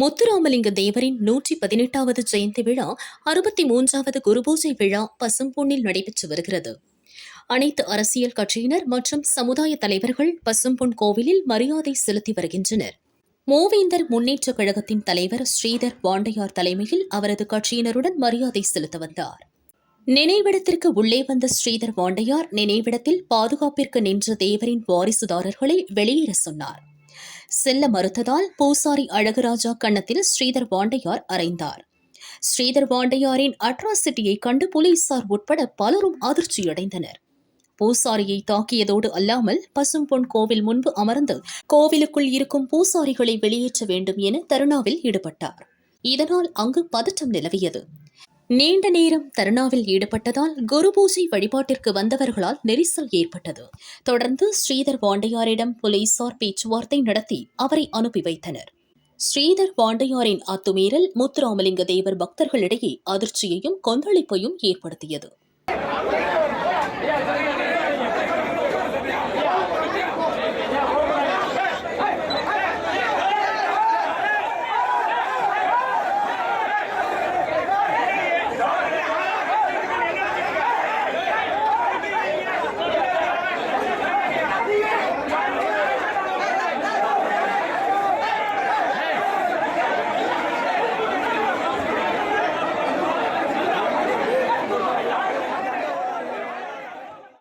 முத்துராமலிங்க தேவரின் நூற்றி பதினெட்டாவது ஜெயந்தி விழா அறுபத்தி மூன்றாவது குருபூஜை விழா பசும்பொன்னில் நடைபெற்று வருகிறது. அனைத்து அரசியல் கட்சியினர் மற்றும் சமுதாய தலைவர்கள் பசும்பொன் கோவிலில் மரியாதை செலுத்தி வருகின்றனர். மூவேந்தர் முன்னேற்றக் கழகத்தின் தலைவர் ஸ்ரீதர் பாண்டையார் தலைமையில் அவரது கட்சியினருடன் மரியாதை செலுத்த வந்தார். நினைவிடத்திற்கு உள்ளே வந்த ஸ்ரீதர் வாண்டையார் நினைவிடத்தில் பாதுகாப்பிற்கு நின்ற தேவரின் வாரிசுதாரர்களை வெளியேற சொன்னார். செல்ல மறுத்ததால் பூசாரி அழகுராஜா கன்னத்தில் ஸ்ரீதர் பாண்டையார் அறைந்தார். ஸ்ரீதர் பாண்டையாரின் அட்ராசிட்டியை கண்டு போலீசார் உட்பட பலரும் அதிர்ச்சியடைந்தனர். பூசாரியை தாக்கியதோடு அல்லாமல் பசும்பொன் கோவில் முன்பு அமர்ந்து கோவிலுக்குள் இருக்கும் பூசாரிகளை வெளியேற்ற வேண்டும் என தருணாவில் ஈடுபட்டார். இதனால் அங்கு பதற்றம் நிலவியது. நீண்ட நேரம் தருணாவில் ஈடுபட்டதால் குரு பூஜை வழிபாட்டிற்கு வந்தவர்களால் நெரிசல் ஏற்பட்டது. தொடர்ந்து ஸ்ரீதர் வாண்டையாரிடம் போலீசார் பேச்சுவார்த்தை நடத்தி அவரை அனுப்பி வைத்தனர். ஸ்ரீதர் வாண்டையாரின் அத்துமீறல் முத்துராமலிங்க தேவர் பக்தர்களிடையே அதிர்ச்சியையும் கொந்தளிப்பையும் ஏற்படுத்தியது.